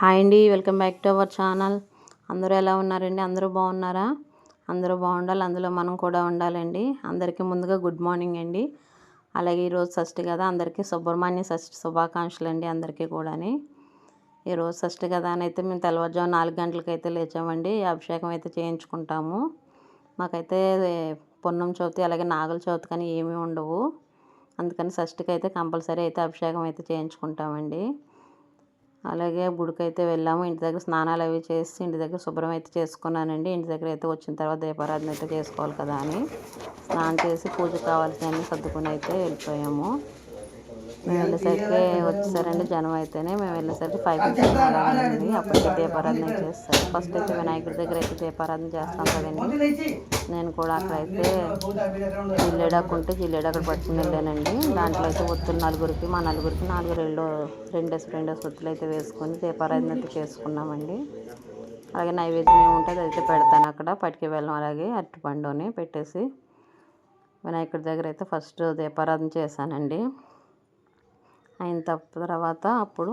Hi అండి welcome back to our channel. అందరూ ఎలా ఉన్నారండి? అందరూ బాగున్నారా? అందరూ బాగుండాలి. అందులో మనం కూడా ఉండాలండి. అందరికీ ముందుగా గుడ్ మార్నింగ్ అండి. అలాగే ఈరోజు షష్ఠి కదా. అందరికీ సుబ్రహ్మణ్య షష్ఠి శుభాకాంక్షలు అండి అందరికీ కూడాని. ఈరోజు షష్ఠి కదా అని అయితే మేము తెల్లవారుజాము నాలుగు గంటలకి అయితే లేచామండి అభిషేకం అయితే చేయించుకుంటాము. మాకైతే పొన్నం చవితి అలాగే నాగుల చవితి కానీ ఏమీ ఉండవు. అందుకని షష్ఠికి అయితే కంపల్సరీ అయితే అభిషేకం అయితే చేయించుకుంటామండి. అలాగే గుడికైతే వెళ్ళాము. ఇంటి దగ్గర స్నానాలు అవి చేసి ఇంటి దగ్గర శుభ్రం అయితే చేసుకున్నానండి. ఇంటి దగ్గర అయితే వచ్చిన తర్వాత దీపారాధన అయితే చేసుకోవాలి కదా అని. స్నానం చేసి పూజ కావాల్సినవన్నీ సర్దుకుని అయితే వెళ్ళిపోయాము. మేము వెళ్ళేసరికి వచ్చేసారండి జనం అయితేనే మేము వెళ్ళేసరికి ఫైవ్ ఫిఫ్టీన్ అలాగండి అప్పటికి దీపారాధన చేస్తారు. ఫస్ట్ అయితే వినాయకుడి దగ్గర అయితే దీపారాధన చేస్తాం కదండి. నేను కూడా అక్కడైతే జిల్లేడాకు ఉంటే జిల్లేడాకు పట్టుకుని వెళ్ళానండి. దాంట్లో అయితే ఒత్తులు నలుగురికి మా నలుగురికి నాలుగు రెండు రెండేసి రెండేసి ఒత్తులు అయితే వేసుకొని దీపారాధన అయితే చేసుకున్నామండి. అలాగే నైవేద్యం ఏముంటుంది అయితే పెడతాను అక్కడ. పట్టుకు వెళ్ళాం అలాగే అరటిపండుని పెట్టేసి వినాయకుడి దగ్గర అయితే ఫస్ట్ దీపారాధన చేశానండి. అయిన తర్వాత అప్పుడు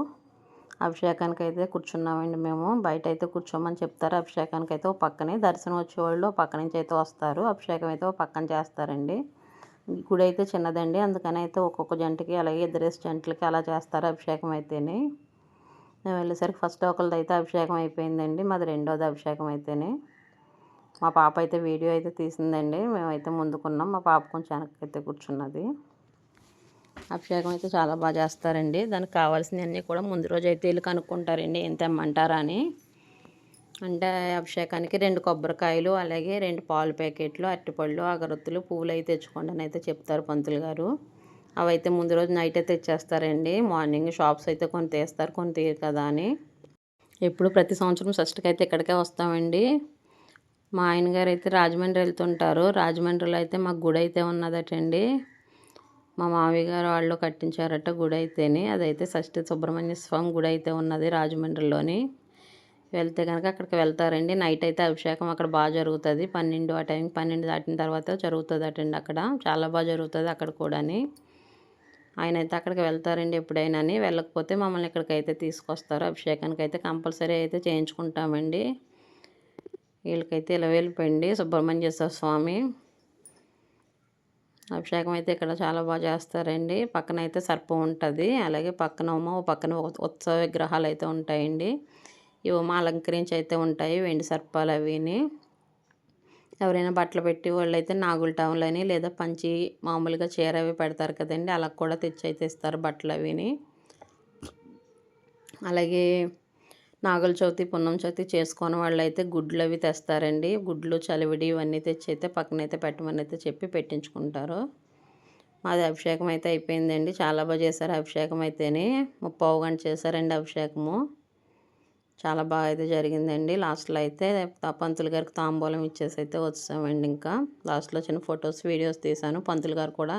అభిషేకానికి అయితే కూర్చున్నామండి మేము. బయట అయితే కూర్చోమని చెప్తారు. అభిషేకానికి అయితే ఒక పక్కనే దర్శనం వచ్చేవాళ్ళు పక్క నుంచి అయితే వస్తారు. అభిషేకం అయితే ఓ పక్కన చేస్తారండి. గుడి అయితే చిన్నదండి. అందుకని అయితే ఒక్కొక్క జంటకి అలాగే ఇద్దరేసి జంటలకి అలా చేస్తారు అభిషేకం అయితేనే మేము వెళ్ళేసరికి ఫస్ట్ ఒకరిది అయితే అభిషేకం అయిపోయిందండి. మాది రెండోది అభిషేకం అయితేనే మా పాప అయితే వీడియో అయితే తీసిందండి. మేమైతే ముందుకున్నాం. మా పాప కొంచెం వెనక్కి అయితే కూర్చున్నది. అభిషేకం అయితే చాలా బాగా చేస్తారండి. దానికి కావాల్సినవన్నీ కూడా ముందు రోజు అయితే వెళ్ళి కనుక్కుంటారండి. ఎంత ఇమ్మంటారా అని. అంటే అభిషేకానికి రెండు కొబ్బరికాయలు అలాగే రెండు పాలు ప్యాకెట్లు అరటిపళ్ళు అగరొత్తులు పువ్వులు అయితే తెచ్చుకోండి అని అయితే చెప్తారు పంతులు గారు. అవైతే ముందు రోజు నైట్ అయితే తెచ్చేస్తారండి. మార్నింగ్ షాప్స్ అయితే కొన్ని తీస్తారు. కొన్ని తీయరు కదా అని. ఎప్పుడు ప్రతి సంవత్సరం షష్టికి అయితే ఇక్కడికే వస్తామండి. మా ఆయన గారు అయితే రాజమండ్రి వెళ్తుంటారు. రాజమండ్రిలో అయితే మాకు గుడి అయితే ఉన్నదటండి. మా మామయ్యగారు వాళ్ళు కట్టించారట గుడి అయితేనే. అదైతే షష్ఠి సుబ్రహ్మణ్య స్వామి గుడి అయితే ఉన్నది రాజమండ్రిలోని. వెళ్తే కనుక అక్కడికి వెళ్తారండి. నైట్ అయితే అభిషేకం అక్కడ బాగా జరుగుతుంది. పన్నెండు ఆ టైం పన్నెండు దాటిన తర్వాత జరుగుతుంది అటండి అక్కడ. చాలా బాగా జరుగుతుంది అక్కడ కూడాని. ఆయన అయితే అక్కడికి వెళ్తారండి ఎప్పుడైనా అని వెళ్ళకపోతే మమ్మల్ని ఇక్కడికి అయితే తీసుకొస్తారు. అభిషేకానికి అయితే కంపల్సరీ అయితే చేయించుకుంటామండి. వీళ్ళకైతే ఇలా వెళ్ళిపోయింది సుబ్రహ్మణ్యేశ్వర స్వామి. అభిషేకం అయితే ఇక్కడ చాలా బాగా చేస్తారండి. పక్కన అయితే సర్పం ఉంటుంది. అలాగే పక్కన ఉమ పక్కన ఉత్సవ విగ్రహాలు అయితే ఉంటాయండి. ఈ ఉమ అలంకరించి అయితే ఉంటాయి వెండి సర్పాలు అవిని. ఎవరైనా బట్టలు పెట్టి వాళ్ళు అయితే నాగుల టౌన్లని లేదా పంచి మామూలుగా చీర అవి పెడతారు కదండి. అలా కూడా తెచ్చి అయితే ఇస్తారు బట్టలు అవిని. అలాగే నాగుల చవితి పున్నం చవితి చేసుకుని వాళ్ళు అయితే గుడ్లు అవి తెస్తారండి. గుడ్లు చలివిడి ఇవన్నీ తెచ్చి అయితే పక్కనైతే పెట్టమని అయితే చెప్పి పెట్టించుకుంటారు. మాది అభిషేకం అయితే అయిపోయిందండి. చాలా బాగా చేశారు అభిషేకం అయితేనే. ముప్పావు గంట చేశారండి అభిషేకము. చాలా బాగా అయితే జరిగిందండి. లాస్ట్లో అయితే పంతులు గారికి తాంబూలం ఇచ్చేసి అయితే వచ్చామండి ఇంకా. లాస్ట్లో చిన్న ఫొటోస్ వీడియోస్ తీశాను. పంతులు గారు కూడా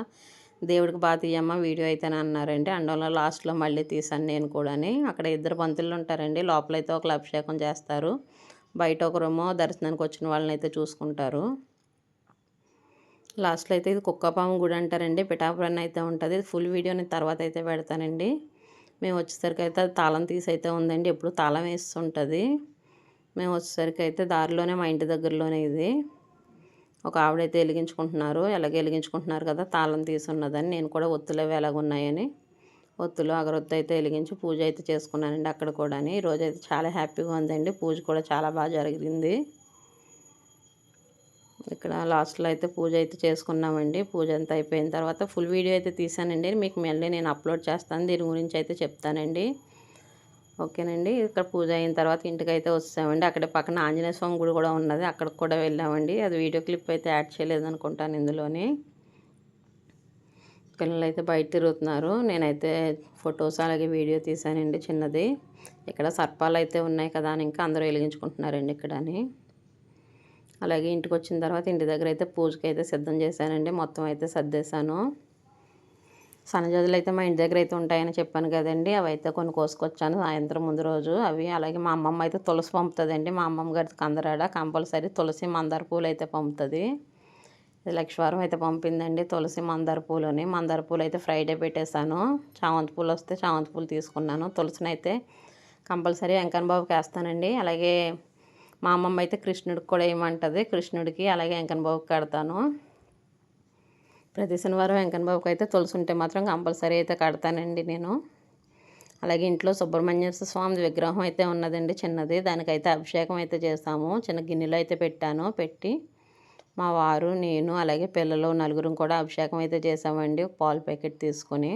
దేవుడికి బాగా తీయమ్మ వీడియో అయితేనే అన్నారండి. అండంలో లాస్ట్లో మళ్ళీ తీసాను నేను కూడాని. అక్కడ ఇద్దరు పంతులు ఉంటారండి. లోపలైతే ఒకరు అభిషేకం చేస్తారు. బయట ఒకరేమో దర్శనానికి వచ్చిన వాళ్ళని అయితే చూసుకుంటారు. లాస్ట్లో అయితే ఇది కుక్కపాము గుడి అంటారండి. పిఠాపురం అయితే ఉంటుంది. ఫుల్ వీడియో నేను తర్వాత అయితే పెడతానండి. మేము వచ్చేసరికి అయితే అది తాళం తీసి అయితే ఉందండి. ఎప్పుడు తాళం వేస్తుంటుంది మేము వచ్చేసరికి అయితే దారిలోనే మా ఇంటి దగ్గరలోనే ఇది. ఒక ఆవిడైతే వెలిగించుకుంటున్నారు. ఎలాగ వెలిగించుకుంటున్నారు కదా తాళం తీసున్నదని నేను కూడా ఒత్తులు అవి ఎలాగున్నాయని ఒత్తులు అగరొత్తు అయితే వెలిగించి పూజ అయితే చేసుకున్నానండి అక్కడ కూడా ఈరోజు అయితే చాలా హ్యాపీగా ఉందండి. పూజ కూడా చాలా బాగా జరిగింది. ఇక్కడ లాస్ట్లో అయితే పూజ అయితే చేసుకున్నామండి. పూజ అంతా అయిపోయిన తర్వాత ఫుల్ వీడియో అయితే తీసానండి. మీకు మళ్ళీ నేను అప్లోడ్ చేస్తాను. దీని గురించి అయితే చెప్తానండి. ఓకేనండి. ఇక్కడ పూజ అయిన తర్వాత ఇంటికి అయితే వచ్చామండి అక్కడ పక్కన ఆంజనేయ స్వామి గుడి కూడా ఉన్నది. అక్కడికి కూడా వెళ్ళామండి. అది వీడియో క్లిప్ అయితే యాడ్ చేయలేదు అనుకుంటాను ఇందులోని. పిల్లలు అయితే బయట తిరుగుతున్నారు. నేనైతే ఫొటోస్ అలాగే వీడియో తీసానండి చిన్నది. ఇక్కడ సర్పాలు అయితే ఉన్నాయి కదా అని ఇంకా అందరూ వెలిగించుకుంటున్నారండి ఇక్కడని. అలాగే ఇంటికి వచ్చిన తర్వాత ఇంటి దగ్గర అయితే పూజకి అయితే సిద్ధం చేశానండి. మొత్తం అయితే సర్దేశాను. సన్నజాజులు అయితే మా ఇంటి దగ్గర అయితే ఉంటాయని చెప్పాను కదండి. అవి అయితే కొన్ని కోసుకొచ్చాను సాయంత్రం ముందు రోజు అవి. అలాగే మా అమ్మమ్మ అయితే తులసి పంపుతుందండి. మా అమ్మమ్మ గారి కందరాడ. కంపల్సరీ తులసి మందార పూలు అయితే పంపుతుంది లక్షవారం అయితే పంపిందండి తులసి మందార పూలని. మందార పూలు అయితే ఫ్రైడే పెట్టేశాను. చామంతి పూలు వస్తే చామంతి పూలు తీసుకున్నాను. తులసిని అయితే కంపల్సరీ వెంకన్న బాబుకి వేస్తానండి. అలాగే మా అమ్మమ్మ అయితే కృష్ణుడికి కూడా వేయమంటుంది. కృష్ణుడికి అలాగే వెంకన్న బాబుకి కడతాను. ప్రతి శనివారం వెంకన్న బాబుకి అయితే తులసి ఉంటే మాత్రం కంపల్సరీ అయితే కడతానండి నేను. అలాగే ఇంట్లో సుబ్రహ్మణ్య స్వామి విగ్రహం అయితే ఉన్నదండి చిన్నది. దానికైతే అభిషేకం అయితే చేస్తాము. చిన్న గిన్నెలో అయితే పెట్టాను. పెట్టి మా వారు నేను అలాగే పిల్లలు నలుగురు కూడా అభిషేకం అయితే చేసామండి పాలు ప్యాకెట్ తీసుకొని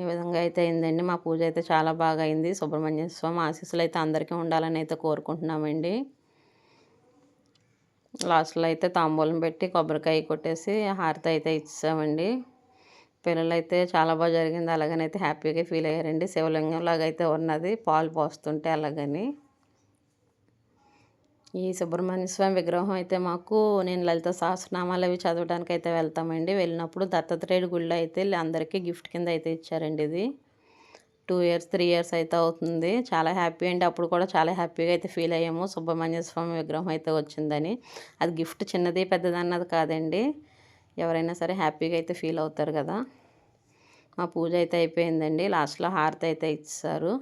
ఈ విధంగా అయితే అయిందండి. మా పూజ అయితే చాలా బాగా అయింది. సుబ్రహ్మణ్య స్వామి ఆశీస్సులు అయితే అందరికీ ఉండాలని అయితే కోరుకుంటున్నామండి. లాస్ట్లో అయితే తాంబూలం పెట్టి కొబ్బరికాయ కొట్టేసి హారతి అయితే ఇచ్చామండి. పిల్లలు అయితే చాలా బాగా జరిగింది. అలాగనైతే హ్యాపీగా ఫీల్ అయ్యారండి. శివలింగం లాగా అయితే ఉన్నది. పాలు పోస్తుంటే అలాగని. ఈ సుబ్రహ్మణ్య స్వామి విగ్రహం అయితే మాకు నేను లలిత సహస్రనామాలు అవి చదవడానికి అయితే వెళ్తామండి. వెళ్ళినప్పుడు దత్తాత్రేయుడు గుళ్ళో అయితే అందరికీ గిఫ్ట్ కింద అయితే ఇచ్చారండి ఇది. టూ ఇయర్స్ త్రీ ఇయర్స్ అయితే అవుతుంది. చాలా హ్యాపీ అండి. అప్పుడు కూడా చాలా హ్యాపీగా అయితే ఫీల్ అయ్యాము. సుబ్రహ్మణ్య స్వామి విగ్రహం అయితే వచ్చిందని. అది గిఫ్ట్ చిన్నది పెద్దది అన్నది కాదండి. ఎవరైనా సరే హ్యాపీగా అయితే ఫీల్ అవుతారు కదా. మా పూజ అయితే అయిపోయిందండి. లాస్ట్లో హారతి అయితే ఇచ్చారు.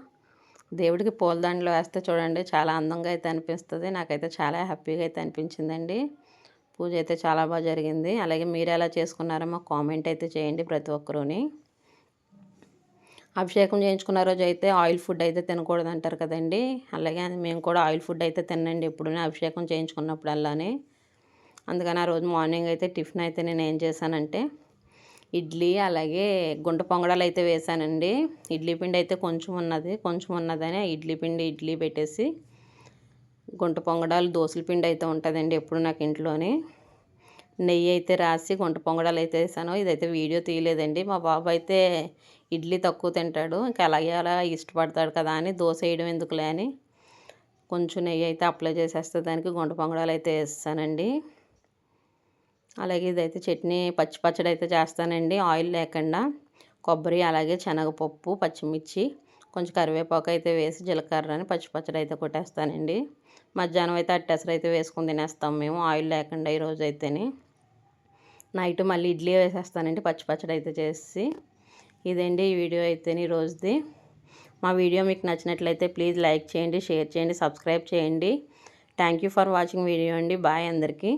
దేవుడికి పూలదండలు వేస్తే చూడండి చాలా అందంగా అయితే అనిపిస్తుంది. నాకైతే చాలా హ్యాపీగా అయితే అనిపించిందండి. పూజ అయితే చాలా బాగా జరిగింది. అలాగే మీరు ఎలా చేసుకున్నారో మాకు కామెంట్ అయితే చేయండి ప్రతి ఒక్కరూని. అభిషేకం చేయించుకున్న రోజు అయితే ఆయిల్ ఫుడ్ అయితే తినకూడదు అంటారు కదండి. అలాగే మేము కూడా ఆయిల్ ఫుడ్ అయితే తినండి ఎప్పుడు అభిషేకం చేయించుకున్నప్పుడు అలానే అందుకని ఆ రోజు మార్నింగ్ అయితే టిఫిన్ అయితే నేను ఏం చేశానంటే ఇడ్లీ అలాగే గుంట పొంగడాలు అయితే వేసానండి ఇడ్లీ పిండి అయితే కొంచెం ఉన్నది కొంచెం ఉన్నదని ఇడ్లీ పిండి ఇడ్లీ పెట్టేసి గుంట పొంగడాలు దోశల పిండి అయితే ఉంటుందండి ఎప్పుడు నాకు ఇంట్లోనే. నెయ్యి అయితే రాసి గుంట పొంగడాలు అయితే వేసాను. ఇదైతే వీడియో తీయలేదండి. మా బాబు అయితే ఇడ్లీ తక్కువ తింటాడు. ఇంకా అలాగే అలా ఇష్టపడతాడు కదా అని దోశ వేయడం ఎందుకులే అని కొంచెం నెయ్యి అయితే అప్లై చేసేస్తే దానికి గుంట పొంగడాలు అయితే వేస్తానండి. అలాగే ఇదైతే చట్నీ పచ్చి పచ్చడి అయితే చేస్తానండి. ఆయిల్ లేకుండా కొబ్బరి అలాగే శనగపప్పు పచ్చిమిర్చి కొంచెం కరివేపాకు అయితే వేసి జీలకర్రని పచ్చి పచ్చడి అయితే కొట్టేస్తానండి. మధ్యాహ్నం అయితే అట్టెసరు అయితే వేసుకుని తినేస్తాం మేము. ఆయిల్ లేకుండా ఈరోజు అయితేనే. నైట్ మళ్ళీ ఇడ్లీ వేసేస్తానండి పచ్చి పచ్చడి అయితే చేసి. ఇదండి ఈ వీడియో అయితే ఈరోజుది మా వీడియో మీకు నచ్చినట్లయితే ప్లీజ్ లైక్ చేయండి షేర్ చేయండి సబ్స్క్రైబ్ చేయండి. Thank you for watching video అండి. బాయ్ అందరికీ.